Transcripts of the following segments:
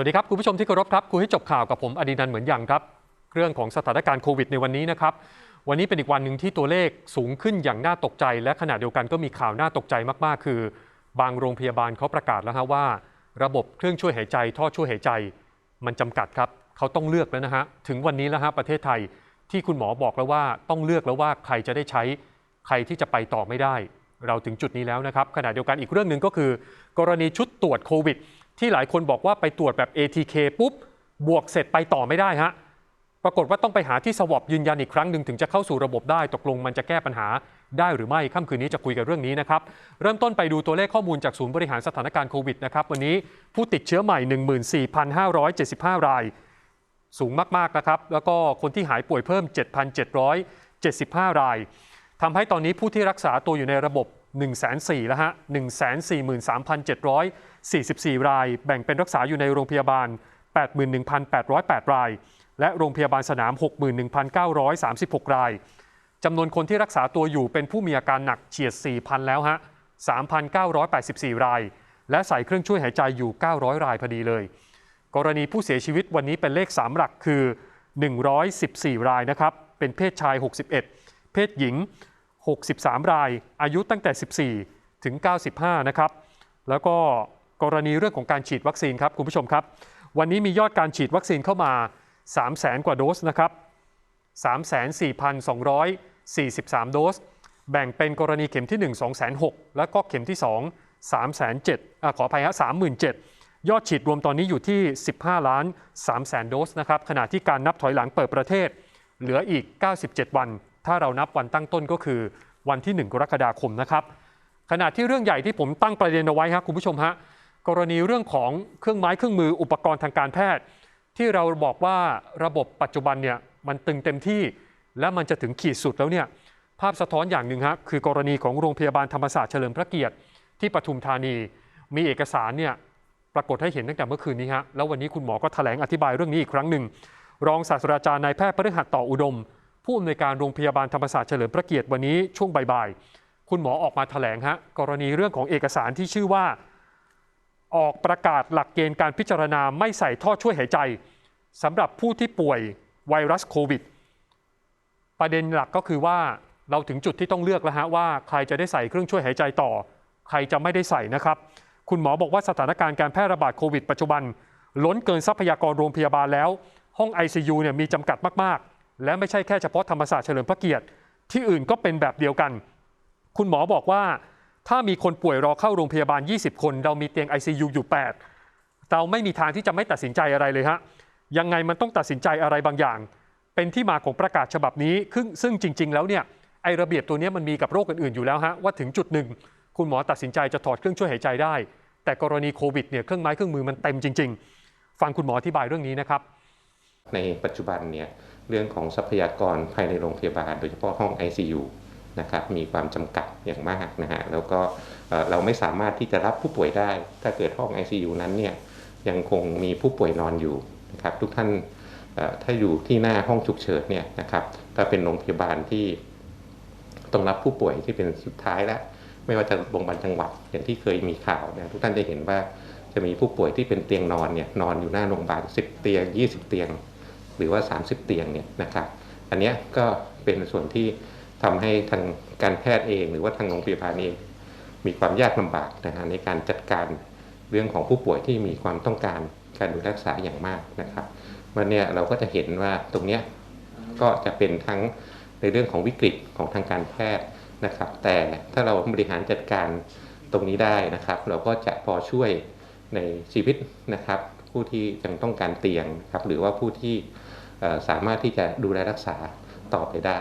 วัสดีครับ คุณผู้ชมที่เคารพครับคุยให้จบข่าวกับผมอดีนันเหมือนอย่างครับ เรื่องของสถานการณ์โควิดในวันนี้นะครับ วันนี้เป็นอีกวันหนึ่งที่ตัวเลขสูงขึ้นอย่างน่าตกใจ และขณะเดียวกันก็มีข่าวน่าตกใจมากๆ คือ บางโรงพยาบาลเขาประกาศแล้วฮะว่า ระบบเครื่องช่วยหายใจ ท่อช่วยหายใจ มันจำกัดครับเขาต้องเลือกแล้วนะฮะถึงวันนี้แล้วฮะประเทศไทยที่คุณหมอบอกแล้วว่าต้องเลือกแล้วว่าใครจะได้ใช้ใครที่จะไปต่อไม่ได้ เราถึงจุดนี้แล้วนะครับขณะเดียวกันอีกเรื่องหนึ่งก็คือ กรณีชุดตรวจโควิด ที่หลายคนบอกว่าไปตรวจแบบ ATK ปุ๊บบวกเสร็จไปต่อไม่ได้ฮะปรากฏว่าต้องไปหาที่สวอปยืนยันอีกครั้งหนึ่งถึงจะเข้าสู่ระบบได้ตกลงมันจะแก้ปัญหาได้หรือไม่ค่ำคืนนี้จะคุยกันเรื่องนี้นะครับ เริ่มต้นไปดูตัวเลขข้อมูลจากศูนย์บริหารสถานการณ์โควิดนะครับ วันนี้ผู้ติดเชื้อใหม่ 14,575 ราย สูงมาก ๆ นะครับ แล้วก็คนที่หายป่วยเพิ่ม 7,775 รายทำให้ตอนนี้ผู้ที่รักษาตัวอยู่ในระบบ 1 4 0 0 0แล้วฮะ143,744 ราย แบ่งเป็นรักษาอยู่ในโรงพยาบาล 81,808 ราย และโรงพยาบาลสนาม 61,936 รายจำนวนคนที่รักษาตัวอยู่เป็นผู้มีอาการหนักเฉียด 4,000 แล้วฮะ3,984 ราย และใส่เครื่องช่วยหายใจอยู่ 900 รายพอดีเลย กรณีผู้เสียชีวิตวันนี้เป็นเลข 3 หลักคือ 114 รายนะครับ เป็นเพศชาย 61 เพศหญิง 63 ราย อายุตั้งแต่ 14 ถึง 95 นะครับ แล้วก็กรณีเรื่องของการฉีดวัคซีนครับคุณผู้ชมครับ วันนี้มียอดการฉีดวัคซีนเข้ามา 300,000กว่าโดสนะครับ34,243 โดส แบ่งเป็นกรณีเข็มที่ 1 2 6 0 0 0แล้วก็เข็มที่ 2 3 7 0 0 0ขออภัยฮะ37,000 ยอดฉีดรวมตอนนี้อยู่ที่ 15 ล้าน3แสนโดสนะครับขณะที่การนับถอยหลังเปิดประเทศ เหลืออีก 97 วัน ถ้าเรานับวันตั้งต้นก็คือวันที่ 1 กรกฎาคมนะครับ ขณะที่เรื่องใหญ่ที่ผมตั้งประเด็นเอาไว้ครับคุณผู้ชมฮะกรณีเรื่องของเครื่องไม้เครื่องมืออุปกรณ์ทางการแพทย์ ที่เราบอกว่าระบบปัจจุบันเนี่ยมันตึงเต็มที่และมันจะถึงขีดสุดแล้วเนี่ยภาพสะท้อนอย่างหนึ่งฮะคือกรณีของโรงพยาบาลธรรมศาสตร์เฉลิมพระเกียรติที่ปทุมธานี มีเอกสารเนี่ยปรากฏให้เห็นตั้งแต่เมื่อคืนนี้ฮะแล้ววันนี้คุณหมอก็แถลงอธิบายเรื่องนี้อีกครั้งหนึ่งรองศาสตราจารย์นายแพทย์พฤหัสต่ออุดม ผู้อำนวยการโรงพยาบาลธรรมศาสตร์เฉลิมพระเกียรติวันนี้ช่วงบ่ายๆ คุณหมอออกมาแถลงฮะกรณีเรื่องของเอกสารที่ชื่อว่า ออกประกาศหลักเกณฑ์การพิจารณาไม่ใส่ท่อช่วยหายใจสำหรับผู้ที่ป่วยไวรัสโควิด ประเด็นหลักก็คือว่าเราถึงจุดที่ต้องเลือกแล้วฮะว่าใครจะได้ใส่เครื่องช่วยหายใจต่อ ใครจะไม่ได้ใส่นะครับ คุณหมอบอกว่าสถานการณ์การแพร่ระบาดโควิดปัจจุบัน ล้นเกินทรัพยากรโรงพยาบาลแล้ว ห้อง ICU เนี่ยมีจำกัดมากๆ และไม่ใช่แค่เฉพาะธรรมศาสตร์เฉลิมพระเกียรติ ที่อื่นก็เป็นแบบเดียวกัน คุณหมอบอกว่าถ้ามีคนป่วยรอเข้าโรงพยาบาล 20 คน เรามีเตียง ICU อยู่ 8 เราไม่มีทางที่จะไม่ตัดสินใจอะไรเลยฮะยังไงมันต้องตัดสินใจอะไรบางอย่าง เป็นที่มาของประกาศฉบับนี้ซึ่งจริง ๆ แล้วเนี่ยไอระเบียบตัวนี้มันมีกับโรคอื่นๆอยู่แล้วฮะว่าถึงจุดหนึ่ง คุณหมอตัดสินใจจะถอดเครื่องช่วยหายใจได้ แต่กรณีโควิดเนี่ยเครื่องไม้เครื่องมือมันเต็มจริง ๆ ฟังคุณหมออธิบายเรื่องนี้นะครับในปัจจุบันเนี่ย เรื่องของทรัพยากรภายในโรงพยาบาล โดยเฉพาะห้อง ICU นะครับมีความจำกัดอย่างมากนะฮะแล้วก็เราไม่สามารถที่จะรับผู้ป่วยได้ ถ้าเกิดห้อง ICU นั้นเนี่ยยังคงมีผู้ป่วยนอนอยู่นะครับทุกท่านถ้าอยู่ที่หน้าห้องฉุกเฉินเนี่ยนะครับถ้าเป็นโรงพยาบาลที่ต้องรับผู้ป่วยที่เป็นสุดท้ายแล้วไม่ว่าจะโรงพยาบาลจังหวัดอย่างที่เคยมีข่าวเนี่ยทุกท่านจะเห็นว่าจะมีผู้ป่วยที่เป็นเตียงนอนเนี่ยนอนอยู่หน้าโรงพยาบาล10 เตียง 20 เตียง หรือว่า 30 เตียงเนี่ยนะครับ อันนี้ก็เป็นส่วนที่ทำให้ทางการแพทย์เอง หรือว่าทางโรงพยาบาลเอง มีความยากลำบากนะฮะในการจัดการเรื่องของผู้ป่วยที่มีความต้องการการดูแลรักษาอย่างมากนะครับวันนี้เราก็จะเห็นว่าตรงนี้ก็จะเป็นทั้งในเรื่องของวิกฤตของทางการแพทย์นะครับ แต่ถ้าเราบริหารจัดการตรงนี้ได้นะครับ เราก็จะพอช่วยในชีวิตนะครับ ผู้ที่ยังต้องการเตียงครับหรือว่าผู้ที่ สามารถที่จะดูแลรักษาต่อไปได้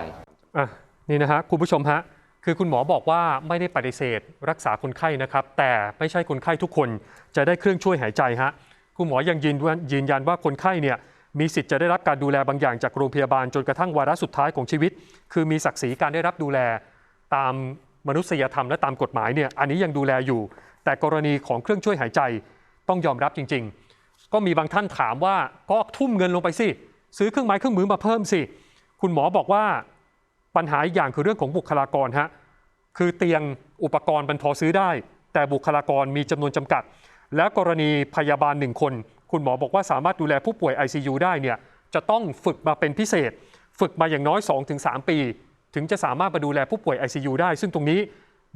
อะนี่นะฮะคุณผู้ชมฮะคือคุณหมอบอกว่าไม่ได้ปฏิเสธรักษาคนไข้นะครับ แต่ไม่ใช่คนไข้ทุกคนจะได้เครื่องช่วยหายใจฮะคุณหมอยังยืนยันยืนยันว่าคนไข้เนี่ยมีสิทธิ์จะได้รับการดูแลบางอย่างจากโรงพยาบาลจนกระทั่งวาระสุดท้ายของชีวิต คือมีศักดิ์ศรีการได้รับดูแลตามมนุษยธรรมและตามกฎหมายเนี่ยอันนี้ยังดูแลอยู่ แต่กรณีของเครื่องช่วยหายใจต้องยอมรับจริง ๆ ก็มีบางท่านถามว่าก็ทุ่มเงินลงไปสิ ซื้อเครื่องไม้เครื่องมือมาเพิ่มสิ คุณหมอบอกว่าปัญหาอีกอย่างคือเรื่องของบุคลากรฮะคือเตียงอุปกรณ์มันพอซื้อได้ แต่บุคลากรมีจำนวนจำกัด แล้วกรณีพยาบาลหนึ่งคน คุณหมอบอกว่าสามารถดูแลผู้ป่วย ICU ได้เนี่ยจะต้องฝึกมาเป็นพิเศษ ฝึกมาอย่างน้อย 2-3 ปี ถึงจะสามารถมาดูแลผู้ป่วย ICU ได้ ซึ่งตรงนี้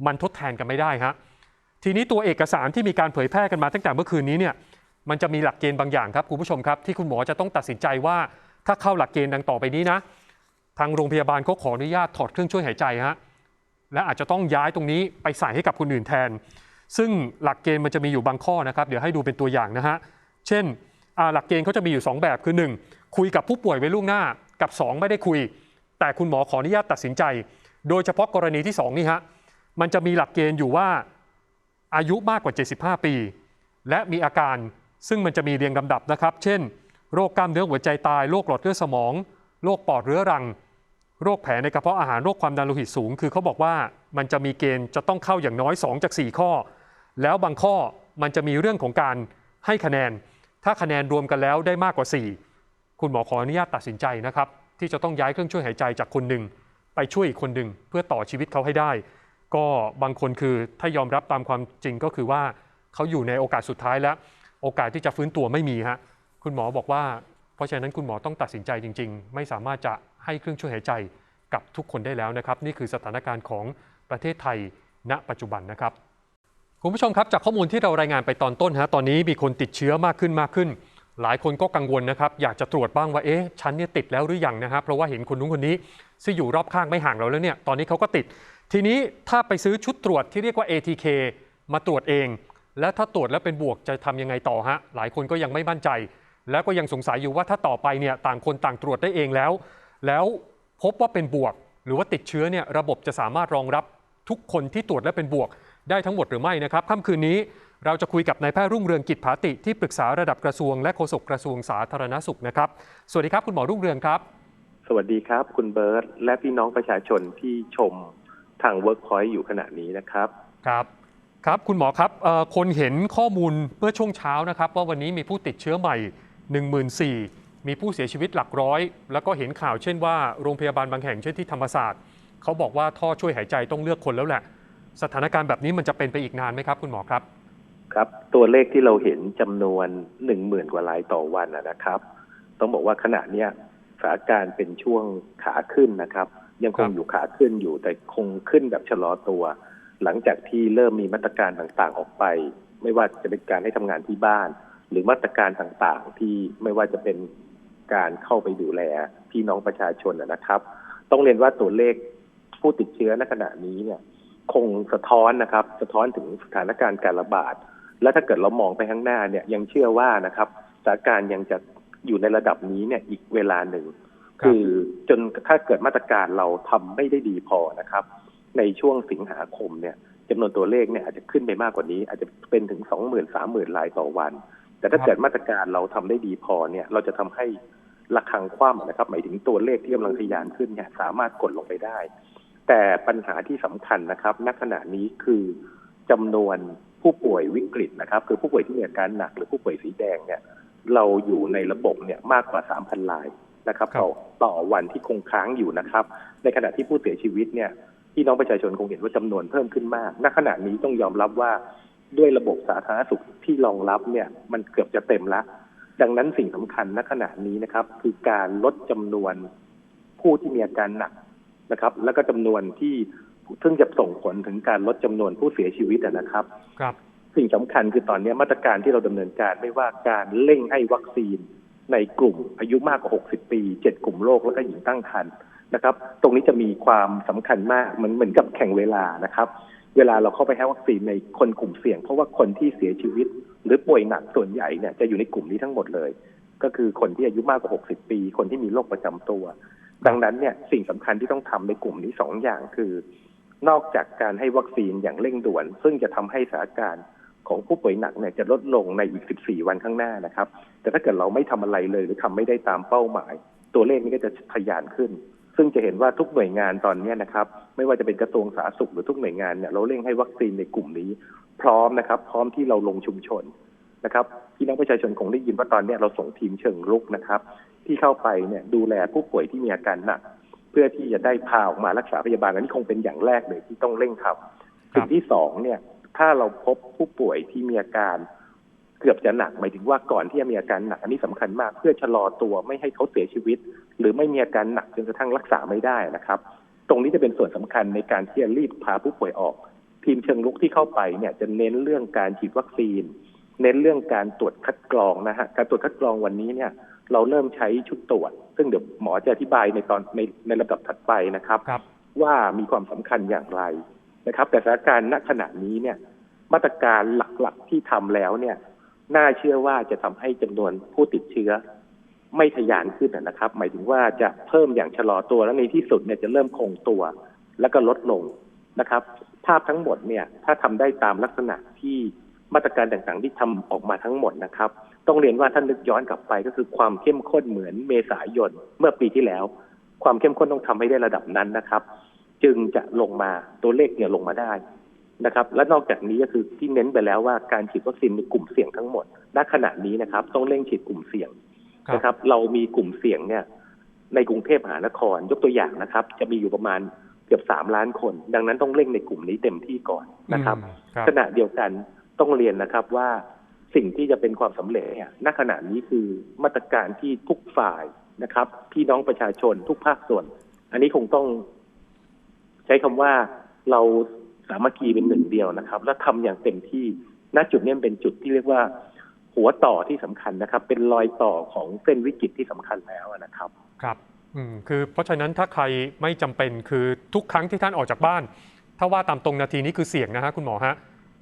มันทดแทนกันไม่ได้ฮะทีนี้ตัวเอกสารที่มีการเผยแพร่กันมาตั้งแต่เมื่อคืนนี้เนี่ยมันจะมีหลักเกณฑ์บางอย่างครับคุณผู้ชมครับที่คุณหมอจะต้องตัดสินใจว่า ถ้าเข้าหลักเกณฑ์ดังต่อไปนี้นะ ทางโรงพยาบาลเขาขออนุญาตถอดเครื่องช่วยหายใจฮะและอาจจะต้องย้ายตรงนี้ไปใส่ให้กับคนอื่นแทน ซึ่งหลักเกณฑ์มันจะมีอยู่บางข้อนะครับ เดี๋ยวให้ดูเป็นตัวอย่างนะฮะเช่นหลักเกณฑ์เขาจะมีอยู่ 2 แบบคือ 1 คุยกับผู้ป่วยไว้ล่วงหน้ากับ 2 ไม่ได้คุย แต่คุณหมอขออนุญาตตัดสินใจ โดยเฉพาะกรณีที่ 2 นี่ฮะมันจะมีหลักเกณฑ์อยู่ว่าอายุมากกว่า 75 ปี และมีอาการซึ่งมันจะมีเรียงลำดับนะครับ เช่น โรคกล้ามเนื้อหัวใจตาย โรคหลอดเลือดสมอง โรคปอดเรื้อรัง โรคแผลในกระเพาะอาหาร โรคความดันโลหิตสูง คือเขาบอกว่ามันจะมีเกณฑ์จะต้องเข้าอย่างน้อย 2 จาก 4 ข้อ แล้วบางข้อมันจะมีเรื่องของการให้คะแนน ถ้าคะแนนรวมกันแล้วได้มากกว่า 4 คุณหมอขออนุญาตตัดสินใจนะครับ ที่จะต้องย้ายเครื่องช่วยหายใจจากคนหนึ่งไปช่วยอีกคนหนึ่งเพื่อต่อชีวิตเขาให้ได้ ก็บางคนคือถ้ายอมรับตามความจริงก็คือว่าเขาอยู่ในโอกาสสุดท้ายแล้ว โอกาสที่จะฟื้นตัวไม่มีฮะ คุณหมอบอกว่า เพราะฉะนั้นคุณหมอต้องตัดสินใจจริง ๆ ไม่สามารถจะให้เครื่องช่วยหายใจกับทุกคนได้แล้วนะครับ นี่คือสถานการณ์ของประเทศไทยณปัจจุบันนะครับ คุณผู้ชมครับจากข้อมูลที่เรารายงานไปตอนต้นฮะตอนนี้มีคนติดเชื้อมากขึ้นมากขึ้น หลายคนก็กังวลนะครับ อยากจะตรวจบ้างว่าเอ๊ะฉันเนี่ยติดแล้วหรือยังนะครับเพราะว่าเห็นคนนู้นคนนี้ซึ่งอยู่รอบข้างไม่ห่างเราแล้วเนี่ยตอนนี้เขาก็ติด ทีนี้ถ้าไปซื้อชุดตรวจที่เรียกว่า ATK มาตรวจเอง และถ้าตรวจแล้วเป็นบวกจะทำยังไงต่อฮะหลายคนก็ยังไม่มั่นใจ แล้วก็ยังสงสัยอยู่ว่าถ้าต่อไปเนี่ยต่างคนต่างตรวจได้เองแล้ว แล้วพบว่าเป็นบวก หรือว่าติดเชื้อเนี่ยระบบจะสามารถรองรับทุกคนที่ตรวจและเป็นบวก ได้ทั้งหมดหรือไม่นะครับค่ำคืนนี้เราจะคุยกับนายแพทย์รุ่งเรืองกิจผาติที่ปรึกษาระดับกระทรวงและโฆษกกระทรวงสาธารณสุขนะครับ สวัสดีครับคุณหมอรุ่งเรืองครับ สวัสดีครับ คุณเบิร์ตและพี่น้องประชาชนที่ชมทาง Workpoint อยู่ขณะนี้นะครับครับครับ คุณหมอครับเอ่อคนเห็นข้อมูลเมื่อช่วงเช้านะครับ ว่าวันนี้มีผู้ติดเชื้อใหม่ 14,000 มีผู้เสียชีวิตหลักร้อย แล้วก็เห็นข่าวเช่นว่าโรงพยาบาลบางแห่งเช่นที่ธรรมศาสตร์เขาบอกว่าท่อช่วยหายใจต้องเลือกคนแล้วแหละ สถานการณ์แบบนี้มันจะเป็นไปอีกนานไหมครับ คุณหมอครับ ครับ ตัวเลขที่เราเห็นจำนวนหนึ่งหมื่นกว่ารายต่อวันนะนะครับ ต้องบอกว่าขณะเนี้ยสถานการณ์เป็นช่วงขาขึ้นนะครับ ยังคครังบอยู่ขาขึ้นอยู่แต่คงขึ้นแบบชะลอตัว หลังจากที่เริ่มมีมาตรการต่างๆออกไป ไม่ว่าจะเป็นการให้ทำงานที่บ้าน หรือมาตรการต่างๆ ที่ไม่ว่าจะเป็นการเข้าไปดูแลพี่น้องประชาชนนะนะครับ ต้องเรียนว่าตัวเลขผู้ติดเชื้อในขณะนี้เนี่ย คงสะท้อนนะครับ สะท้อนถึงสถานการณ์การระบาด และถ้าเกิดเรามองไปข้างหน้าเนี่ยยังเชื่อว่านะครับสถานการณ์ยังจะอยู่ในระดับนี้เนี่ยอีกเวลาหนึ่งครับคือจนถ้าเกิดมาตรการเราทำไม่ได้ดีพอนะครับ ในช่วงสิงหาคมเนี่ยจำนวนตัวเลขเนี่ยอาจจะขึ้นไปมากกว่านี้ อาจจะเป็นถึงสองหมื่นสามหมื่นรายต่อวัน แต่ถ้าเกิดมาตรการเราทำได้ดีพอเนี่ย เราจะทำให้ระฆังคว่ำนะครับ หมายถึงตัวเลขที่กำลังทะยานขึ้นเนี่ยสามารถกดลงไปได้ แต่ปัญหาที่สำคัญนะครับณขณะนี้คือจำนวนผู้ป่วยวิกฤตนะครับ คือผู้ป่วยที่มีอาการหนักหรือผู้ป่วยสีแดงเนี่ย เราอยู่ในระบบเนี่ยมากกว่า3,000รายนะครับครับต่อต่อวันที่คงค้างอยู่นะครับ ในขณะที่ผู้เสียชีวิตเนี่ยพี่น้องประชาชนคงเห็นว่าจำนวนเพิ่มขึ้นมาก ณขณะนี้ต้องยอมรับว่า ด้วยระบบสาธารณสุขที่รองรับเนี่ยมันเกือบจะเต็มละ ดังนั้นสิ่งสำคัญณขณะนี้นะครับ คือการลดจำนวนผู้ที่มีอาการหนักนะครับ แล้วก็จำนวนที่ซึ่งจะส่งผลถึงการลดจำนวนผู้เสียชีวิตอะนะครับ ครับสิ่งสำคัญคือตอนนี้มาตรการที่เราดำเนินการไม่ว่าการเร่งให้วัคซีนในกลุ่มอายุมากกว่า 60 ปี 7 กลุ่มโรคแล้วก็หญิงตั้งครรภ์นะครับ ตรงนี้จะมีความสำคัญมากเหมือนเหมือนกับแข่งเวลานะครับ เวลาเราเข้าไปให้วัคซีนในคนกลุ่มเสี่ยง เพราะว่าคนที่เสียชีวิต หรือป่วยหนักส่วนใหญ่เนี่ยจะอยู่ในกลุ่มนี้ทั้งหมดเลย ก็คือคนที่อายุมากกว่า 60 ปี คนที่มีโรคประจำตัว ดังนั้นเนี่ยสิ่งสำคัญที่ต้องทำในกลุ่มนี้สองอย่างคือ นอกจากการให้วัคซีนอย่างเร่งด่วน ซึ่งจะทำให้สถานการณ์ของผู้ป่วยหนักเนี่ยจะลดลงในอีก 14 วันข้างหน้านะครับ แต่ถ้าเกิดเราไม่ทำอะไรเลยหรือทำไม่ได้ตามเป้าหมาย ตัวเลขนี้ก็จะทะยานขึ้น ซึ่งจะเห็นว่าทุกหน่วยงานตอนนี้นะครับ ไม่ว่าจะเป็นกระทรวงสาธารณสุขหรือทุกหน่วยงานเนี่ยเราเร่งให้วัคซีนในกลุ่มนี้ พร้อมนะครับ พร้อมที่เราลงชุมชนนะครับพี่น้องประชาชนคงได้ยินว่าตอนนี้เราส่งทีมเชิงรุกนะครับ ที่เข้าไปเนี่ยดูแลผู้ป่วยที่มีอาการหนัก เพื่อที่จะได้พาออกมารักษาพยาบาลอันนี้คงเป็นอย่างแรกเลยที่ต้องเร่งทำสิ่งที่สองเนี่ยถ้าเราพบผู้ป่วยที่มีอาการ เกือบจะหนักหมายถึงว่าก่อนที่จะมีอาการหนักอันนี้สำคัญมาก เพื่อชะลอตัวไม่ให้เขาเสียชีวิต หรือไม่มีอาการหนักจนกระทั่งรักษาไม่ได้นะครับ ตรงนี้จะเป็นส่วนสำคัญในการที่จะรีบพาผู้ป่วยออก ทีมเชิงลุกที่เข้าไปเนี่ยจะเน้นเรื่องการฉีดวัคซีน เน้นเรื่องการตรวจคัดกรองนะฮะการตรวจคัดกรองวันนี้เนี่ยเราเริ่มใช้ชุดตรวจ ซึ่งเดี๋ยวหมอจะอธิบายในตอนในในลำดับถัดไปนะครับครับว่ามีความสำคัญอย่างไรนะครับ แต่สถานการณ์ณขณะนี้เนี่ยมาตรการหลักๆที่ทำแล้วเนี่ย น่าเชื่อว่าจะทำให้จำนวนผู้ติดเชื้อ ไม่ทะยานขึ้นนะครับ หมายถึงว่าจะเพิ่มอย่างชะลอตัวแล้วในที่สุดเนี่ยจะเริ่มคงตัว แล้วก็ลดลงนะครับ ภาพทั้งหมดเนี่ยถ้าทำได้ตามลักษณะที่มาตรการต่างๆ ที่ทำออกมาทั้งหมดนะครับ ต้องเรียนว่าท่านนึกย้อนกลับไปก็คือความเข้มข้นเหมือนเมษายนเมื่อปีที่แล้ว ความเข้มข้นต้องทำให้ได้ระดับนั้นนะครับ จึงจะลงมาตัวเลขเนี่ยลงมาได้ นะครับและนอกจากนี้ก็คือที่เน้นไปแล้วว่าการฉีดวัคซีนในกลุ่มเสี่ยงทั้งหมดณขณะนี้นะครับ ต้องเร่งฉีดกลุ่มเสี่ยงครับนะครับ เรามีกลุ่มเสี่ยงเนี่ย ในกรุงเทพมหานครยกตัวอย่างนะครับ จะมีอยู่ประมาณเกือบสามล้านคน ดังนั้นต้องเร่งในกลุ่มนี้เต็มที่ก่อนนะครับอืมครับขณะเดียวกันต้องเรียนนะครับว่าสิ่งที่จะเป็นความสำเร็จเนี่ยณขณะนี้คือมาตรการที่ทุกฝ่ายนะครับ พี่น้องประชาชนทุกภาคส่วน อันนี้คงต้อง ใช้คำว่าเรา สามัคคีเป็นหนึ่งเดียวนะครับ และทำอย่างเต็มที่ณจุดนี้เป็นจุดที่เรียกว่า หัวต่อที่สำคัญนะครับ เป็นรอยต่อของเส้นวิกฤตที่สำคัญแล้วนะครับ ครับอืมคือเพราะฉะนั้นถ้าใครไม่จำเป็นคือทุกครั้งที่ท่านออกจากบ้าน ถ้าว่าตามตรงนาทีนี้คือเสี่ยงนะฮะคุณหมอฮะ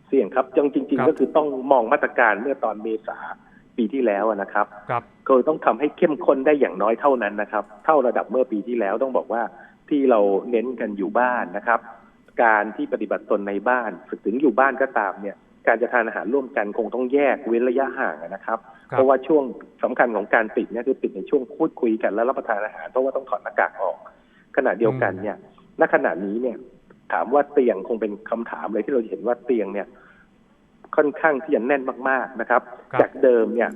เสี่ยงครับจริงจริงครับๆก็คือต้องมองมาตรการเมื่อตอนเมษาปีที่แล้วนะครับครับก็ต้องทำให้เข้มข้นได้อย่างน้อยเท่านั้นนะครับ เท่าระดับเมื่อปีที่แล้วต้องบอกว่าที่เราเน้นกันอยู่บ้านนะครับ การที่ปฏิบัติตนในบ้านถึงอยู่บ้านก็ตามเนี่ย การจะทานอาหารร่วมกันคงต้องแยกเว้นระยะห่างนะครับครับเพราะว่าช่วงสำคัญของการติดเนี่ยคือติดในช่วงพูดคุยกันแล้วรับประทานอาหารเพราะว่าต้องถอดหน้ากากออก ขณะเดียวกันเนี่ยณขณะนี้เนี่ย ถามว่าเตียงคงเป็นคำถามเลยที่เราเห็นว่าเตียงเนี่ย ค่อนข้างที่จะแน่นมาก ๆนะครับครับจากเดิมเนี่ย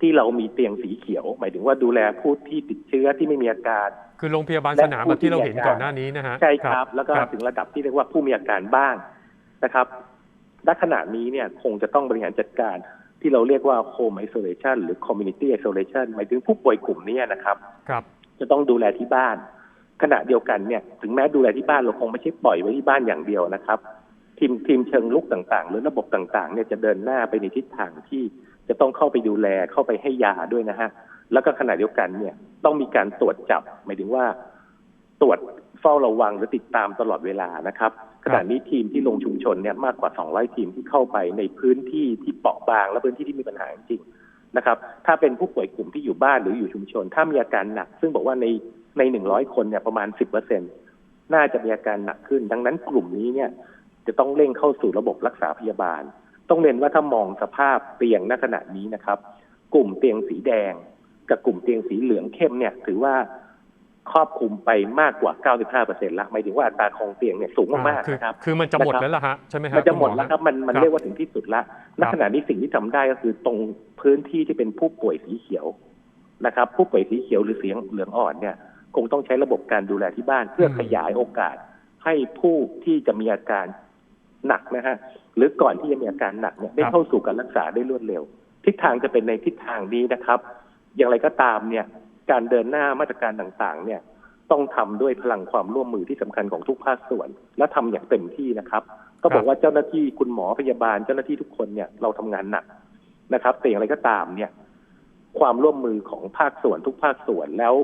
ที่เรามีเตียงสีเขียว หมายถึงว่าดูแลผู้ที่ติดเชื้อที่ไม่มีอาการคือโรงพยาบาลสนามแบบที่เราเห็นก่อนหน้านี้นะฮะใช่ครับ แล้วก็ครับถึงระดับที่เรียกว่าผู้มีอาการบ้างนะครับณขณะนี้เนี่ยคงจะต้องบริหารจัดการที่เราเรียกว่า home isolation หรือ community isolation หมายถึงผู้ป่วยกลุ่มนี้นะครับครับ จะต้องดูแลที่บ้าน ขณะเดียวกันเนี่ย ถึงแม้ดูแลที่บ้านเราคงไม่ใช่ปล่อยไว้ที่บ้านอย่างเดียวนะครับ ทีมทีมเชิงลุกต่างๆ หรือระบบต่างๆ เนี่ยจะเดินหน้าไปในทิศทางที่จะต้องเข้าไปดูแลเข้าไปให้ยาด้วยนะฮะ แล้วก็ขณะเดียวกันเนี่ยต้องมีการตรวจจับ หมายถึงว่า ตรวจเฝ้าระวังหรือติดตามตลอดเวลานะครับขณะนี้ทีมที่ลงชุมชนเนี่ยมากกว่า 200 ทีมที่เข้าไปในพื้นที่ที่เปราะบาง และพื้นที่ที่มีปัญหาจริงๆนะครับ ถ้าเป็นผู้ป่วยกลุ่มที่อยู่บ้านหรืออยู่ชุมชน ถ้ามีอาการหนัก ซึ่งบอกว่าในใน 100 คนเนี่ยประมาณ 10%น่าจะมีอาการหนักขึ้น ดังนั้นกลุ่มนี้เนี่ย จะต้องเร่งเข้าสู่ระบบรักษาพยาบาล ต้องเรียนว่าถ้ามองสภาพเตียงณขณะนี้นะครับ กลุ่มเตียงสีแดง กับกลุ่มเตียงสีเหลืองเข้มเนี่ย ถือว่าครอบคลุมไปมากกว่า 95%ละหมายถึงว่าอัตราครองเตียงเนี่ยสูงมากคือๆนะครับ คือมันจะหมดนะครับแล้วล่ะฮะใช่ไหมฮะมันจะหมดคุณอแล้วครับ มันมันครับเรียกว่าถึงที่สุดละณขณะนี้สิ่งที่ทำได้ก็คือตรงพื้นที่ที่เป็นผู้ป่วยสีเขียวนะครับ ผู้ป่วยสีเขียวหรือสีเหลืองอ่อนเนี่ย คงต้องใช้ระบบการดูแลที่บ้านเพื่อขยายโอกาส ให้ผู้ที่จะมีอาการหนักนะฮะหรือก่อนที่จะมีอาการหนักเนี่ยได้เข้าสู่การรักษาได้รวดเร็ว ทิศทางจะเป็นในทิศทางนี้นะครับ อย่างไรก็ตามเนี่ยการเดินหน้ามาตรการต่างๆ เนี่ยต้องทำด้วยพลังความร่วมมือที่สำคัญของทุกภาคส่วน และทำอย่างเต็มที่นะครับ ก็บอกว่าเจ้าหน้าที่คุณหมอพยาบาลเจ้าหน้าที่ทุกคนเนี่ยเราทำงานหนักนะครับแต่อย่างไรก็ตามเนี่ย ความร่วมมือของภาคส่วนทุกภาคส่วนแล้ว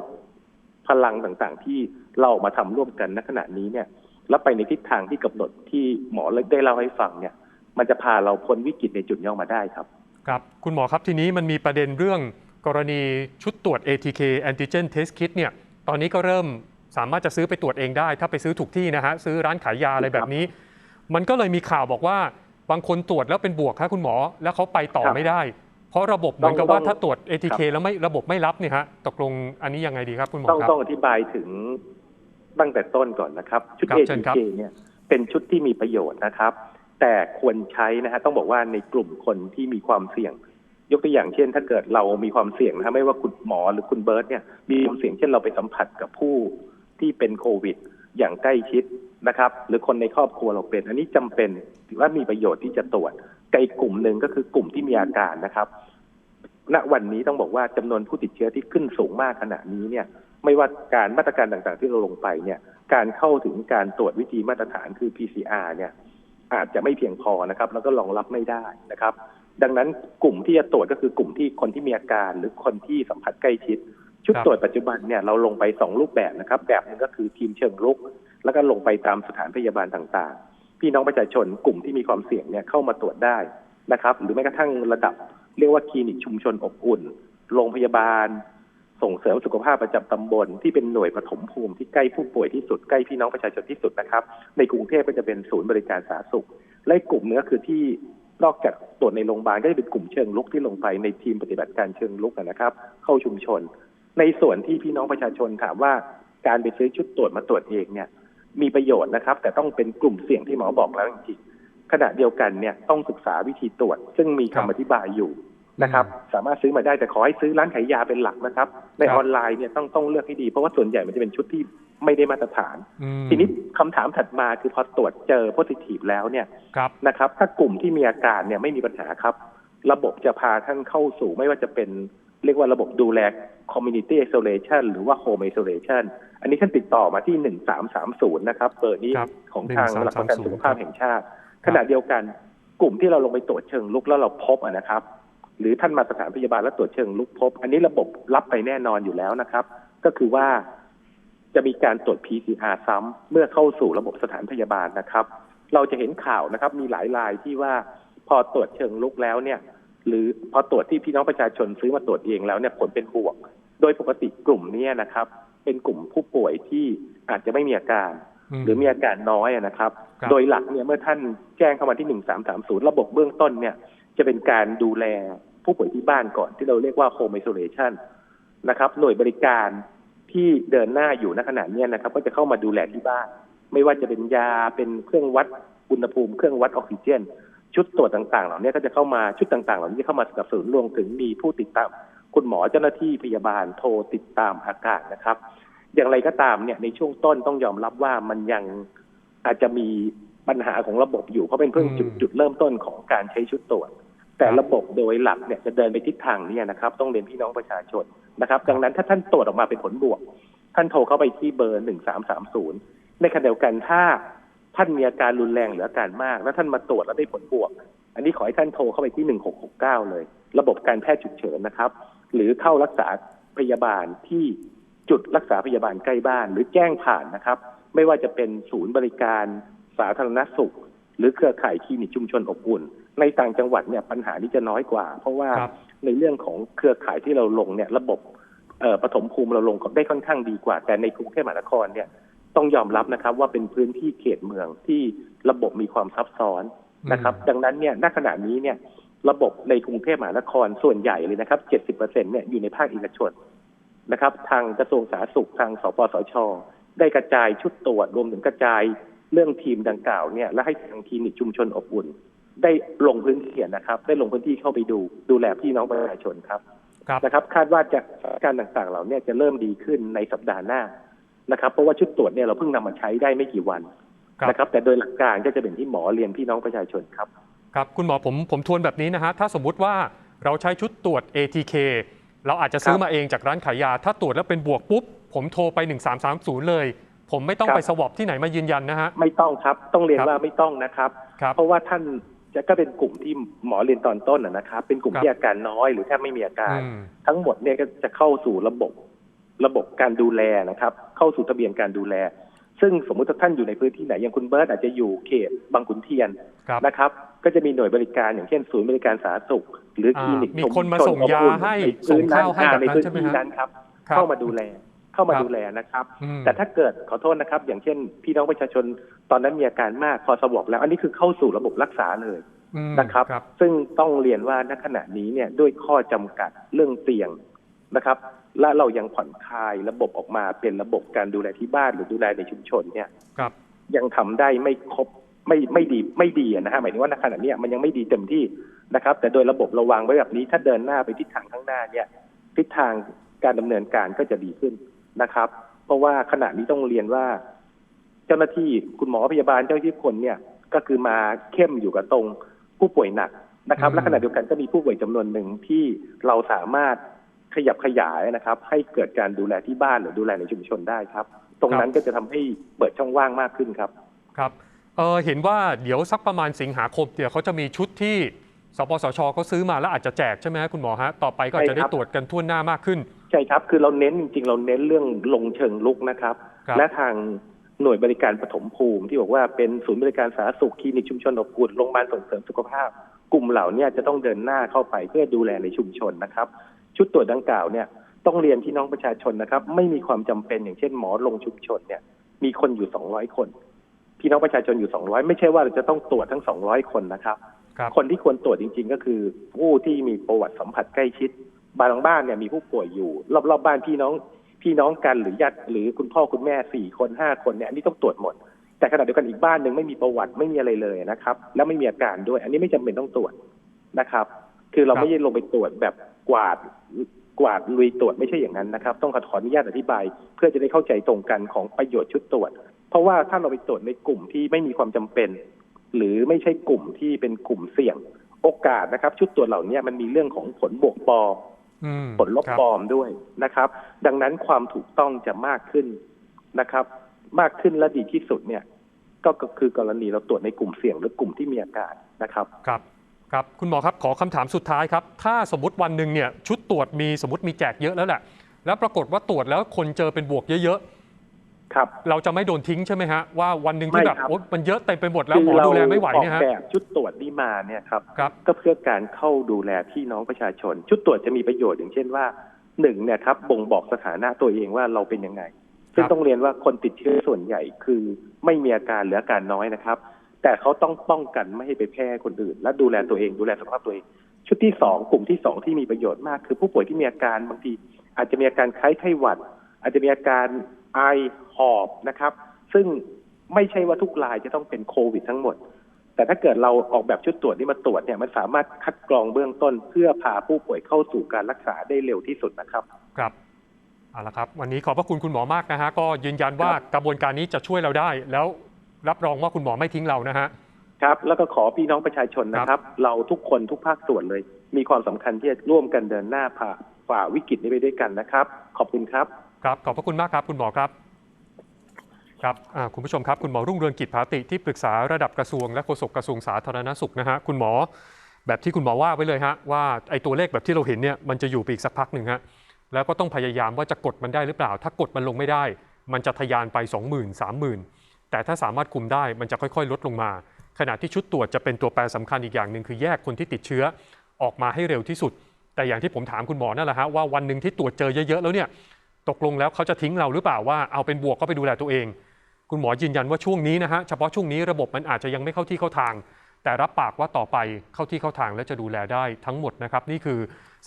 พลังต่างๆ ที่เราออกมาทำร่วมกันณขณะนี้เนี่ย แล้วไปในทิศทางที่กำหนดที่หมอได้เล่าให้ฟังเนี่ย มันจะพาเราพ้นวิกฤตในจุดนี้ออกมาได้ครับ ครับ คุณหมอครับทีนี้มันมีประเด็นเรื่อง กรณีชุดตรวจ ATK Antigen Test Kit เนี่ยตอนนี้ก็เริ่มสามารถจะซื้อไปตรวจเองได้ ถ้าไปซื้อถูกที่นะฮะซื้อร้านขายยาอะไรแบบนี้ มันก็เลยมีข่าวบอกว่าบางคนตรวจแล้วเป็นบวกครับคุณหมอ แล้วเขาไปต่อครับไม่ได้ เพราะระบบเหมือนกับว่าต้องถ้าตรวจ ATK ครับแล้วไม่ระบบไม่รับเนี่ยฮะตกลงอันนี้ยังไงดีครับคุณหมอต้องครับต้องอธิบายถึงตั้งแต่ต้นก่อนนะครับ ชุดครับเชิญครับ ATK เนี่ยเป็นชุดที่มีประโยชน์นะครับ แต่ควรใช้นะฮะต้องบอกว่าในกลุ่มคนที่มีความเสี่ยง ยกตัวอย่างเช่น ถ้าเกิดเรามีความเสี่ยงนะฮะไม่ว่าคุณหมอหรือคุณเบิร์ตเนี่ยมีความเสี่ยงเช่นเราไปสัมผัสกับผู้ที่เป็นโควิด อย่างใกล้ชิดนะครับ หรือคนในครอบครัวเราเป็น อันนี้จำเป็นถือว่ามีประโยชน์ที่จะตรวจไกลกลุ่มหนึ่งก็คือกลุ่มที่มีอาการนะครับ ณวันนี้ต้องบอกว่าจำนวนผู้ติดเชื้อที่ขึ้นสูงมากขณะนี้เนี่ย ไม่ว่าการมาตรการต่างๆ ที่เราลงไปเนี่ย การเข้าถึงการตรวจวิธีมาตรฐานคือ PCR เนี่ย อาจจะไม่เพียงพอนะครับ แล้วก็รองรับไม่ได้นะครับ ดังนั้นกลุ่มที่จะตรวจก็คือกลุ่มที่คนที่มีอาการหรือคนที่สัมผัสใกล้ชิด ชุดครับตรวจปัจจุบันเนี่ยเราลงไปสองรูปแบบนะครับ แบบหนึงก็คือทีมเชิงรุก แล้วก็ลงไปตามสถานพยาบาลต่างๆ พี่น้องประชาชนกลุ่มที่มีความเสี่ยงเนี่ยเข้ามาตรวจได้นะครับ หรือแม้กระทั่งระดับ เรียกว่าคลินิกชุมชนอบอุ่น โรงพยาบาล ส่งเสริมสุขภาพประจำตำบล ที่เป็นหน่วยปฐมภูมิที่ใกล้ผู้ป่วยที่สุดใกล้พี่น้องประชาชนที่สุดนะครับ ในกรุงเทพก็จะเป็นศูนย์บริการสาธารณสุขและอีกกลุ่มหนึงก็คือที่ นอกจากตรวจในโรงพยาบาลก็จะเป็นกลุ่มเชิงลุกที่ลงไปในทีมปฏิบัติการเชิงลุกนะครับ เข้าชุมชน ในส่วนที่พี่น้องประชาชนถามว่าการไปซื้อชุดตรวจมาตรวจเองเนี่ยมีประโยชน์นะครับ แต่ต้องเป็นกลุ่มเสี่ยงที่หมอบอกแล้วจริงๆขณะเดียวกันเนี่ยต้องศึกษาวิธีตรวจ ซึ่งมีครับคำอธิบายอยู่นะครับ สามารถซื้อมาได้แต่ขอให้ซื้อร้านขายยาเป็นหลักนะครับ ในออนไลน์เนี่ยต้องต้องเลือกให้ดีเพราะว่าส่วนใหญ่มันจะเป็นชุดที่ ไม่ได้มาตรฐานอืมทีนี้คำถามถัดมาคือพอตรวจเจอโพซิทีฟแล้วเนี่ยครับนะครับ ถ้ากลุ่มที่มีอาการเนี่ยไม่มีปัญหาครับ ระบบจะพาท่านเข้าสู่ไม่ว่าจะเป็นเรียกว่าระบบดูแล community isolation หรือว่า home isolation อันนี้ท่านติดต่อมาที่ 1330 นะครับเบอร์นี้ครับของทางหลักประกัน1330สุขภาพแห่งชาติ ขณะเดียวกันกลุ่มที่เราลงไปตรวจเชิงลุกแล้วเราพบอะนะครับ หรือท่านมาสถานพยาบาลแล้วตรวจเชิงลุกพบ อันนี้ระบบรับไปแน่นอนอยู่แล้วนะครับ ก็คือว่า จะมีการตรวจ PCR ซ้ำเมื่อเข้าสู่ระบบสถานพยาบาลนะครับ เราจะเห็นข่าวนะครับมีหลายรายที่ว่าพอตรวจเชิงลุกแล้วเนี่ย หรือพอตรวจที่พี่น้องประชาชนซื้อมาตรวจเองแล้วเนี่ยผลเป็นบวก โดยปกติกลุ่มเนี้ยนะครับ เป็นกลุ่มผู้ป่วยที่อาจจะไม่มีอาการ หรือมีอาการน้อยอะนะครับครับ โดยหลักเนี่ยเมื่อท่านแจ้งเข้ามาที่1330ระบบเบื้องต้นเนี่ย จะเป็นการดูแลผู้ป่วยที่บ้านก่อนที่เราเรียกว่า home isolation นะครับ หน่วยบริการ ที่เดินหน้าอยู่ณขณะเนี้ยนะครับ ก็จะเข้ามาดูแลที่บ้าน ไม่ว่าจะเป็นยาเป็นเครื่องวัดอุณหภูมิเครื่องวัดออกซิเจน ชุดตรวจต่างๆ เหล่านี้ก็จะเข้ามาชุดต่างๆ เหล่านี้จะเข้ามาสนับสนุนรวมถึงมีผู้ติดตาม คุณหมอเจ้าหน้าที่พยาบาลโทรติดตามอาการนะครับ อย่างไรก็ตามเนี่ยในช่วงต้นต้องยอมรับว่ามันยังอาจจะมีปัญหาของระบบอยู่เพราะเป็นเพิ่งอืมจุดจุดเริ่มต้นของการใช้ชุดตรวจ แต่ครับระบบโดยหลักเนี่ยจะเดินไปทิศทางเนี้นะครับ ต้องเรียนพี่น้องประชาชนนะครับ ดังนั้นถ้าท่านตรวจออกมาเป็นผลบวก ท่านโทรเข้าไปที่เบอร์หนึ่งสามสามศูนย์ในขณะเดียวกันถ้าท่านมีอาการรุนแรงหรืออาการมาก แล้วท่านมาตรวจแล้วได้ผลบวก อันนี้ขอให้ท่านโทรเข้าไปที่หนึ่งหกหกเก้าเลย ระบบการแพทย์ฉุกเฉินนะครับ หรือเข้ารักษาพยาบาลที่จุดรักษาพยาบาลใกล้บ้าน หรือแจ้งผ่านนะครับ ไม่ว่าจะเป็นศูนย์บริการ สาธารณสุข หรือเครือข่ายคลินิกชุมชนอบอุ่น ในต่างจังหวัดเนี่ยปัญหานี้จะน้อยกว่า เพราะว่า ในเรื่องของเครือข่ายที่เราลงเนี่ยระบบเอ่อปฐมภูมิเราลงได้ค่อนข้างดีกว่า แต่ในกรุงเทพมหานครเนี่ยต้องยอมรับนะครับว่าเป็นพื้นที่เขตเมืองที่ระบบมีความซับซ้อนนะครับ ดังนั้นเนี่ยณขณะนี้เนี่ยระบบในกรุงเทพมหานครส่วนใหญ่เลยนะครับ70%เนี่ยอยู่ในภาคเอกชนนะครับ ทางกระทรวงสาธารณสุขทางสปสช ได้กระจายชุดตรวจรวมถึงกระจายเรื่องทีมดังกล่าวเนี่ยและให้ทางคลินิกชุมชนอบอุ่น ได้ลงพื้นที่นะครับ ได้ลงพื้นที่เข้าไปดู ดูแลพี่น้องประชาชนครับครับนะครับ คาดว่าจะสถานการณ์ต่างๆเหล่าเนี้จะเริ่มดีขึ้นในสัปดาห์หน้านะครับ เพราะว่าชุดตรวจเนี่ยเราเพิ่งนำมาใช้ได้ไม่กี่วันครับนะครับ แต่โดยหลักการก็จะเป็นที่หมอเรียนพี่น้องประชาชนครับครับคุณหมอผมผมทวนแบบนี้นะฮะถ้าสมมุติว่าเราใช้ชุดตรวจ ATK เราอาจจะซื้อครับมาเองจากร้านขายยา ถ้าตรวจแล้วเป็นบวกปุ๊บ ผมโทรไป 1330 เลย ผมไม่ต้องครับไปสวอปที่ไหนมายืนยันนะฮะ ไม่ต้องครับ ต้องเรียนครับว่าไม่ต้องนะครับครับเพราะว่าท่าน จะก็เป็นกลุ่มที่หมอเรียนตอนต้นนะนะครับ เป็นกลุ่มครับที่อาการน้อยหรือแทบไม่มีอาการอืมทั้งหมดเนี่ยก็จะเข้าสู่ระบบระบบการดูแลนะครับ เข้าสู่ทะเบียนการดูแล ซึ่งสมมุติถ้าท่านอยู่ในพื้นที่ไหนอย่างคุณเบิร์ตอาจจะอยู่เขตบางขุนเทียนครับนะครับ ก็จะมีหน่วยบริการอย่างเช่นศูนย์บริการสาธารณสุข หรือคลินิกอ่ามีคนมาส่งยาให้ในพื้นส่งข้าวให้อ่แบบนั้นในพื้นใช่ไหมที่ฮะนั้นครับครับ เข้ามาดูแลเข้ามาครับดูแลนะครับอืมแต่ถ้าเกิดขอโทษนะครับ อย่างเช่น พี่น้องประชาชน ตอนนั้นมีอาการมากพอสวอปแล้วอันนี้คือเข้าสู่ระบบรักษาเลยอืมนะครับครับซึ่งต้องเรียนว่าณขณะนี้เนี่ยด้วยข้อจำกัดเรื่องเตียงนะครับ และเรายังผ่อนคลายระบบออกมาเป็นระบบการดูแลที่บ้านหรือดูแลในชุมชนเนี่ยครับยังทำได้ไม่ครบไม่ไม่ดีไม่ดีอะนะฮะหมายถึงว่าณขณะเนี้ยมันยังไม่ดีเต็มที่นะครับ แต่โดยระบบเราวางไว้แบบนี้ถ้าเดินหน้าไปทิศทางข้างหน้าเนี่ยทิศทางการดำเนินการก็จะดีขึ้นนะครับ เพราะว่าขณะนี้ต้องเรียนว่าเจ้าหน้าที่คุณหมอพยาบาลเจ้าหน้าที่ทุกคนเนี่ยก็คือมาเข้มอยู่กับตรงผู้ป่วยหนักนะครับอืมและขณะเดียวกันก็มีผู้ป่วยจำนวนหนึ่งที่เราสามารถขยับขยายนะครับ ให้เกิดการดูแลที่บ้านหรือดูแลในชุมชนได้ครับ ตรงนั้นก็จะทำให้เปิดช่องว่างมากขึ้นครับครับเออเห็นว่าเดี๋ยวสักประมาณสิงหาคมเดี๋ยวเขาจะมีชุดที่สปสชเขาซื้อมาแล้วอาจจะแจกใช่ไหมฮะคุณหมอฮะต่อไปก็อาจจะได้ใช่ครับตรวจกันทั่วหน้ามากขึ้น ใช่ครับ คือเราเน้นจริงๆ เราเน้นเรื่องลงเชิงลุกนะครับครับและทาง หน่วยบริการปฐมภูมิ ที่บอกว่าเป็นศูนย์บริการสาธารณสุขคลินิกชุมชนอบอุ่นโรงพยาบาลส่งเสริมสุขภาพ กลุ่มเหล่าเนี้จะต้องเดินหน้าเข้าไปเพื่อดูแลในชุมชนนะครับ ชุดตรวจดังกล่าวเนี่ยต้องเรียนพี่น้องประชาชนนะครับ ไม่มีความจำเป็นอย่างเช่นหมอลงชุมชนเนี่ย มีคนอยู่200คน พี่น้องประชาชนอยู่200ไม่ใช่ว่าเราจะต้องตรวจทั้ง200คนนะครับครับคนที่ควรตรวจจริง ๆ ก็คือ ผู้ที่มีประวัติสัมผัสใกล้ชิด บางบ้านเนี่ยมีผู้ป่วยอยู่ รอบๆบบ้านพี่น้อง พี่น้องกันหรือญาติหรือคุณพ่อคุณแม่สี่คนห้าคนเนี่ยอันนี้ต้องตรวจหมด แต่ขณะเดียวกันอีกบ้านหนึ่งไม่มีประวัติไม่มีอะไรเลยนะครับ แล้วไม่มีอาการด้วย อันนี้ไม่จำเป็นต้องตรวจนะครับ คือเรารไม่ได้ลงไปตรวจแบบกวาดกวาดลุยตรวจไม่ใช่อย่างนั้นนะครับ ต้องขออนุญาตอธิบาย เพื่อจะได้เข้าใจตรงกันของประโยชน์ชุดตรวจ เพราะว่าถ้าเราไปตรวจในกลุ่มที่ไม่มีความจำเป็น หรือไม่ใช่กลุ่มที่เป็นกลุ่มเสี่ยงโอกาสนะครับ ชุดตรวจเหล่านี้มันมีเรื่องของผลบวกปอ ผลลบครับปลอมด้วยนะครับ ดังนั้นความถูกต้องจะมากขึ้นนะครับ มากขึ้นและดีที่สุดเนี่ยก็ก็คือกรณีเราตรวจในกลุ่มเสี่ยงหรือกลุ่มที่มีอาการนะครับครับครับคุณหมอครับขอคำถามสุดท้ายครับ ถ้าสมมติวันหนึ่งเนี่ยชุดตรวจมีสมมติมีแจกเยอะแล้วแหละแล้วปรากฏว่าตรวจแล้วคนเจอเป็นบวกเยอะ ครับๆเราจะไม่โดนทิ้งใช่ไหมฮะว่าวันหนึ่งที่ไม่แบบครับโอ๊ยมันเยอะเต็มไปหมดแล้วหมอดูแลไม่ไหวออกเนี่ยฮะแบบชุดตรวจนี้มาเนี่ยครับครับก็เพื่อการเข้าดูแลพี่น้องประชาชน ชุดตรวจจะมีประโยชน์อย่างเช่นว่าหนึ่งเนี่ยครับบ่งบอกสถานะตัวเองว่าเราเป็นยังไงซึ่งต้องเรียนว่าคนติดเชื้อส่วนใหญ่คือไม่มีอาการหรืออาการน้อยนะครับ แต่เขาต้องป้องกันไม่ให้ไปแพร่คนอื่น และดูแลตัวเองดูแลสุขภาพตัวเอง ชุดที่สองกลุ่มที่สองที่มีประโยชน์มาก คือผู้ป่วยที่มีอาการบางทีอาจจะมีอาการคล้ายไข้หวัด อาจจะมีอาการ ไอหอบนะครับ ซึ่งไม่ใช่ว่าทุกรายจะต้องเป็นโควิดทั้งหมด แต่ถ้าเกิดเราออกแบบชุดตรวจนี้มาตรวจเนี่ยมันสามารถคัดกรองเบื้องต้น เพื่อพาผู้ป่วยเข้าสู่การรักษาได้เร็วที่สุดนะครับ ครับเอาละครับ วันนี้ขอบพระคุณคุณหมอมากนะฮะก็ยืนยันว่ากระบวนการนี้จะช่วยเราได้ แล้วรับรองว่าคุณหมอไม่ทิ้งเรานะฮะครับ แล้วก็ขอพี่น้องประชาชนนะครับ เราทุกคนทุกภาคส่วนเลย มีความสำคัญที่จะร่วมกันเดินหน้าผ่าฝ่าวิกฤตนี้ไปด้วยกันนะครับ ขอบคุณครับ ครับขอบพระคุณมากครับคุณหมอครับครับคุณผู้ชมครับคุณหมอรุ่งเรืองกิจภาติที่ปรึกษาระดับกระทรวงและโฆษกกระทรวงสาธารณสุขนะฮะคุณหมอแบบที่คุณหมอว่าไว้เลยฮะว่าไอ้ตัวเลขแบบที่เราเห็นเนี่ยมันจะอยู่ไปอีกสักพักหนึ่งฮะแล้วก็ต้องพยายามว่าจะกดมันได้หรือเปล่า ถ้ากดมันลงไม่ได้ มันจะทะยานไป 20,000 30,000 แต่ถ้าสามารถคุมได้มันจะค่อยๆ ลดลงมา ขณะที่ชุดตรวจจะเป็นตัวแปรสำคัญอีกอย่างหนึ่งคือแยกคนที่ติดเชื้อออกมาให้เร็วที่สุด แต่อย่างที่ผมถามคุณหมอนั่นแหละฮะว่าวันหนึ่งที่ตรวจเจอเยอะๆแล้วเนี่ย ตกลงแล้วเขาจะทิ้งเราหรือเปล่าว่าเอาเป็นบวกก็ไปดูแลตัวเอง คุณหมอยืนยันว่าช่วงนี้นะฮะเฉพาะช่วงนี้ระบบมันอาจจะยังไม่เข้าที่เข้าทาง แต่รับปากว่าต่อไปเข้าที่เข้าทางและจะดูแลได้ทั้งหมดนะครับนี่คือ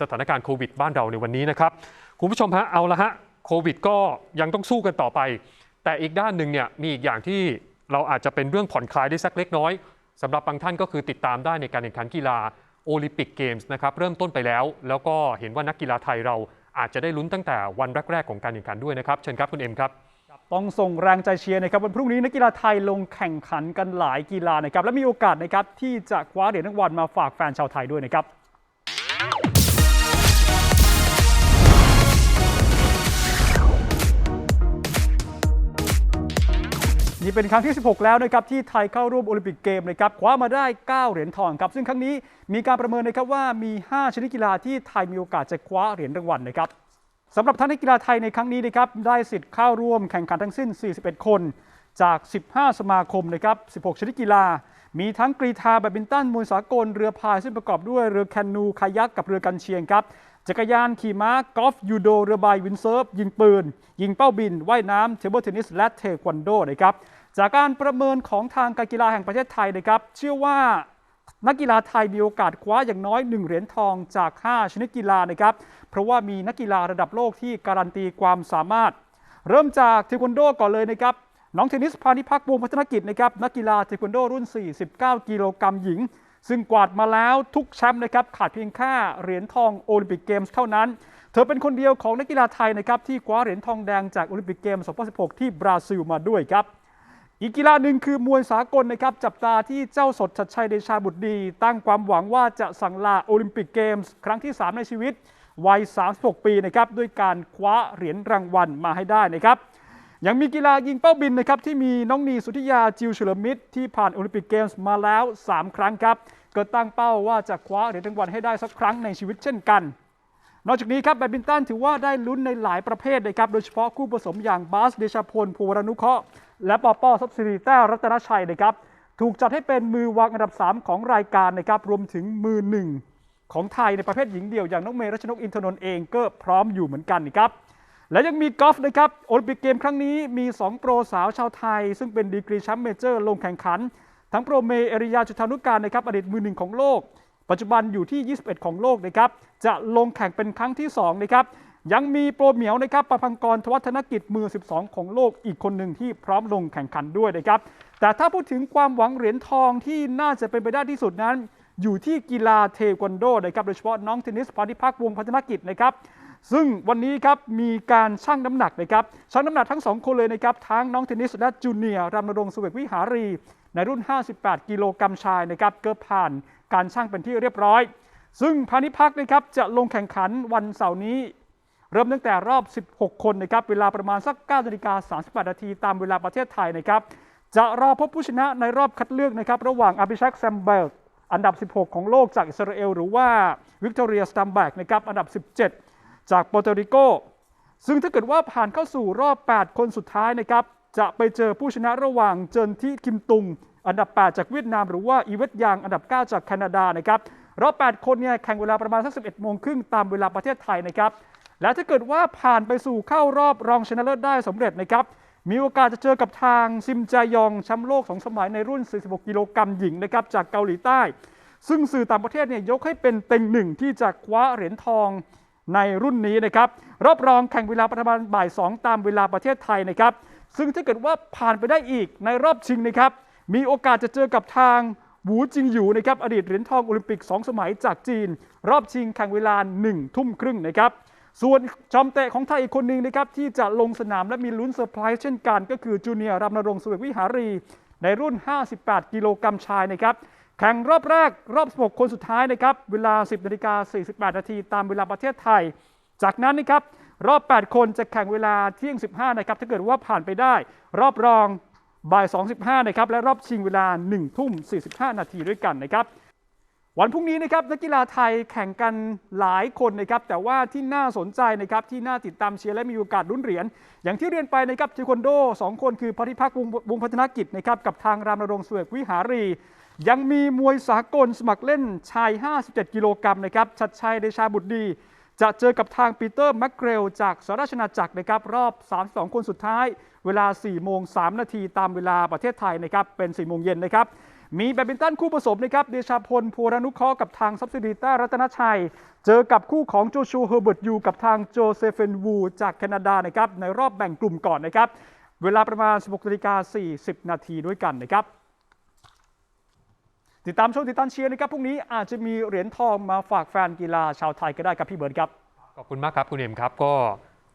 สถานการณ์โควิดบ้านเราในวันนี้นะครับคุณผู้ชมฮะเอาละฮะโควิดก็ยังต้องสู้กันต่อไป แต่อีกด้านหนึ่งเนี่ยมีอีกอย่างที่เราอาจจะเป็นเรื่องผ่อนคลายได้สักเล็กน้อยสำหรับบางท่านก็คือติดตามได้ในการแข่งขันกีฬาโอลิมปิกเกมส์นะครับเริ่มต้นไปแล้ว แล้วก็เห็นว่านักกีฬาไทยเรา อาจจะได้ลุ้นตั้งแต่วันแรก ๆ ของการแข่งขันด้วยนะครับ เชิญครับคุณเอ็มครับ ต้องส่งแรงใจเชียร์นะครับ วันพรุ่งนี้นักกีฬาไทยลงแข่งขันกันหลายกีฬานะครับ และมีโอกาสนะครับที่จะคว้าเหรียญรางวัลมาฝากแฟนชาวไทยด้วยนะครับ นี่เป็นครั้งที่ 16 แล้วนะครับที่ไทยเข้าร่วมโอลิมปิกเกมนะครับคว้ามาได้ 9 เหรียญทองครับ ซึ่งครั้งนี้มีการประเมินนะครับว่ามี 5 ชนิดกีฬาที่ไทยมีโอกาสจะคว้าเหรียญรางวัลนะครับสำหรับทั้งนักกีฬาไทยในครั้งนี้นะครับได้สิทธิ์เข้าร่วมแข่งขันทั้งสิ้น 41 คน จาก 15 สมาคมนะครับ 16 ชนิดกีฬา มีทั้งกรีธาแบดมินตันมวยสากลเรือพายซึ่งประกอบด้วยเรือแคนูคายักกับเรือกันเชียงครับ จักรยานขี่ม้ากอล์ฟยูโดเรือใบวินเซิร์ฟ ยิงปืน ยิงเป้าบิน ว่ายน้ำเทเบิลเทนนิส และเทควันโดนะครับจากการประเมินของทางการกีฬาแห่งประเทศไทยนะครับเชื่อว่านักกีฬาไทยมีโอกาสคว้าอย่างน้อย 1 เหรียญทองจาก 5 ชนิดกีฬานะครับ เพราะว่ามีนักกีฬาระดับโลกที่การันตีความสามารถ เริ่มจากเทควันโดก่อนเลยนะครับ น้องเทนนิสพานิพักวงพัฒนกิจนะครับนักกีฬาเทควันโดรุ่น 49 กิโลกรัมหญิง ซึ่งกวาดมาแล้วทุกแชมป์นะครับขาดเพียงแค่เหรียญทองโอลิมปิกเกมส์เท่านั้น เธอเป็นคนเดียวของนักกีฬาไทยนะครับที่คว้าเหรียญทองแดงจากโอลิมปิกเกมส์2016 ที่บราซิลมาด้วยครับอีกกีฬาหนึ่งคือมวยสากลนะครับจับตาที่เจ้าสดชัดชัยเดชาบุตรดี ตั้งความหวังว่าจะสั่งลาโอลิมปิกเกมส์ครั้งที่ 3 ในชีวิต วัย 36 ปีนะครับด้วยการคว้าเหรียญรางวัลมาให้ได้นะครับ ยังมีกีฬายิงเป้าบินนะครับที่มีน้องนีสุธิยาจิวเฉลิมมิตรที่ผ่านโอลิมปิกเกมส์มาแล้ว 3 ครั้งครับก็ตั้งเป้าว่าจะคว้าเหรียญรางวัลให้ได้สักครั้งในชีวิตเช่นกัน นอกจากนี้ครับแบดมินตันถือว่าได้ลุ้นในหลายประเภทนะครับโดยเฉพาะคู่ผสมอย่างบาสเดชพลภูวรนุเคราะห์และปอปอซับซิริแต้รัตนชัยนะครับถูกจัดให้เป็นมือวางอันดับ 3 ของรายการนะครับรวมถึงมือหนึ่งของไทยในประเภทหญิงเดี่ยวอย่างน้องเมย์รัชนกอินทนนท์เองก็พร้อมอยู่เหมือนกันนะครับ และยังมีกอล์ฟนะครับโอลิมปิกเกมครั้งนี้มี 2 โปรสาวชาวไทย ซึ่งเป็นดีกรีแชมป์เมเจอร์ลงแข่งขัน ทั้งโปรเมย์เอริยาจุธานุการนะครับอดีตมือหนึ่งของโลก ปัจจุบันอยู่ที่ 21 ของโลกนะครับจะลงแข่งเป็นครั้งที่2นะครับยังมีโปรเหมียวนะครับประพังกรทวัฒนกิจมือ 12 ของโลกอีกคนหนึ่งที่พร้อมลงแข่งขันด้วยนะครับแต่ถ้าพูดถึงความหวังเหรียญทองที่น่าจะเป็นไปได้ที่สุดนั้น อยู่ที่กีฬาเทควันโดนะครับโดยเฉพาะน้องเทนนิสพานิพักวงพัฒนกิจนะครับ ซึ่งวันนี้ครับมีการชั่งน้ำหนักนะครับชั่งน้ำหนักทั้ง 2 คนเลยนะครับทั้งน้องเทนนิสและจูเนียร์รามนรงค์เสวกวิหารี ในรุ่น 58 กิโลกรัมชายนะครับเก็ผ่านการชั่งเป็นที่เรียบร้อย ซึ่งพานิพักนะครับจะลงแข่งขันวันเสาร์นี้ เริ่มตั้งแต่รอบ 16 คนนะครับเวลาประมาณสัก9นาฬิกา38นาทีตามเวลาประเทศไทยนะครับจะรอพบผู้ชนะในรอบคัดเลือกนะครับระหว่างอภิชักแซมเบิร์กอันดับ 16 ของโลกจากอิสราเอล หรือว่าวิกตอเรียสตัมแบกนะครับอันดับ 17 จากโปรโตริโก ซึ่งถ้าเกิดว่าผ่านเข้าสู่รอบ 8 คนสุดท้ายนะครับ จะไปเจอผู้ชนะระหว่างเจินที่คิมตุง อันดับ 8 จากเวียดนาม หรือว่าอีเวตยางอันดับ 9 จากแคนาดานะครับรอบ 8 คนเนี่ยแข่งเวลาประมาณสัก 11โมงครึ่งตามเวลาประเทศไทยนะครับ และถ้าเกิดว่าผ่านไปสู่เข้ารอบรองชนะเลิศได้สำเร็จนะครับมีโอกาสจะเจอกับทางซิมจายองแชมป์โลก2สมัยในรุ่น 46 กิโลกรัมหญิงนะครับจากเกาหลีใต้ ซึ่งสื่อต่างประเทศเนี่ยยกให้เป็นเต็งหนึ่งที่จะคว้าเหรียญทอง ในรุ่นนี้นะครับรอบรองแข่งเวลาประมาณบ่าย 2 ตามเวลาประเทศไทยนะครับ ซึ่งถ้าเกิดว่าผ่านไปได้อีกในรอบชิงนะครับ มีโอกาสจะเจอกับทางหวูจิงหยูนะครับอดีตเหรียญทองโอลิมปิก 2 สมัยจากจีน รอบชิงแข่งเวลา 1 ทุ่มครึ่งนะครับ ส่วนจอมเตะของไทยอีกคนหนึ่งนะครับที่จะลงสนามและมีลุ้นเซอร์ไพรส์เช่นกัน ก็คือจูเนียร์รามนรงค์เสวกวิหารี ในรุ่น 58 กิโลกรัมชายนะครับ แข่งรอบแรกรอบ 16 คนสุดท้ายนะครับ เวลา 10นาฬิกา48 นาทีตามเวลาประเทศไทย จากนั้นนะครับ รอบ 8 คนจะแข่งเวลาเที่ยง 15 นะครับ ถ้าเกิดว่าผ่านไปได้ รอบรองบ่าย 2.15 นะครับ และรอบชิงเวลา 1 ทุ่ม 45 นาทีด้วยกันนะครับวันพรุ่งนี้นะครับนักกีฬาไทยแข่งกันหลายคนนะครับแต่ว่าที่น่าสนใจนะครับที่น่าติดตามเชียร์และมีโอกาสลุ้นเหรียญอย่างที่เรียนไปนะครับเทควันโด 2 คนคือพธิพักวงพัฒนกิจนะครับกับทางรามรงค์เสวกวิหารี ยังมีมวยสากลสมัครเล่นชาย 57 กิโลกรัมนะครับ ชัดชัยเดชาบุตรดี จะเจอกับทางปีเตอร์แมคเกรลจากสหราชอาจักรนะครับ รอบ 32 คนสุดท้าย เวลา 4 โมง 3 นาทีตามเวลาประเทศไทยนะครับ เป็น 4 โมงเย็นนะครับ มีแบดมินตันคู่ผสมนะครับ เดชาพลภูรานุเคราะห์กับทางซับซิดีต้ารัตนชัย เจอกับคู่ของโจชูเฮอร์เบิร์ตยูกับทางโจเซฟเฟนวูจากแคนาดานะครับ ในรอบแบ่งกลุ่มก่อนนะครับ เวลาประมาณ 16นาฬิกา40 นาทีด้วยกันนะครับ ติดตามชมติดตามเชียร์นะครับพรุ่งนี้อาจจะมีเหรียญทองมาฝากแฟนกีฬาชาวไทยก็ได้ครับพี่เบิร์ดครับขอบคุณมากครับคุณเอ็มครับก็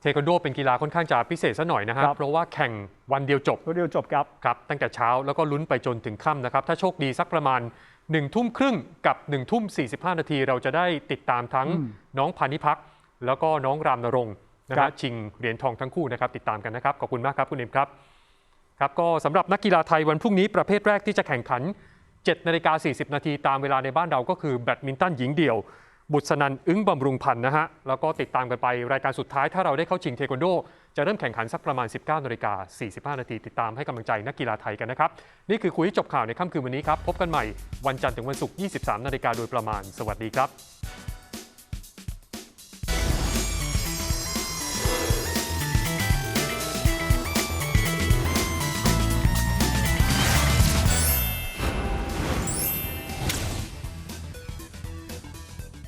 เทควันโดเป็นกีฬาค่อนข้างจะพิเศษซะหน่อยนะฮะครับเพราะว่าแข่งวันเดียวจบตัวเดียวจบครับครับตั้งแต่เช้าแล้วก็ลุ้นไปจนถึงค่ำนะครับถ้าโชคดีสักประมาณ1นึ่ทุ่มครึ่งกับ1นึ่ทุ่ม45นาที เราจะได้ติดตามทั้งอืมน้องพานิพักษ์แล้วก็น้องรามนรงค์นะครัฮะบชิงเหรียญทองทั้งคู่นะครับติดตามกันนะครับขอบคุณมากครับคุณเอ็มครับครับก็สำหรับนักกีฬาไทยวันพรุ่งนี้ประเภทแรกที่จะแข่งขัน 7นาฬิกา40 นาทีตามเวลาในบ้านเราก็คือแบดมินตันหญิงเดี่ยว บุษนันอึ้งบำรุงพันธ์นะฮะ แล้วก็ติดตามกันไปรายการสุดท้ายถ้าเราได้เข้าชิงเทควันโด จะเริ่มแข่งขันสักประมาณ 19นาฬิกา45 นาทีติดตามให้กำลังใจนักกีฬาไทยกันนะครับ นี่คือคุยจบข่าวในค่ำคืนวันนี้ครับ พบกันใหม่วันจันทร์ถึงวันศุกร์23 นาฬิกาโดยประมาณ สวัสดีครับ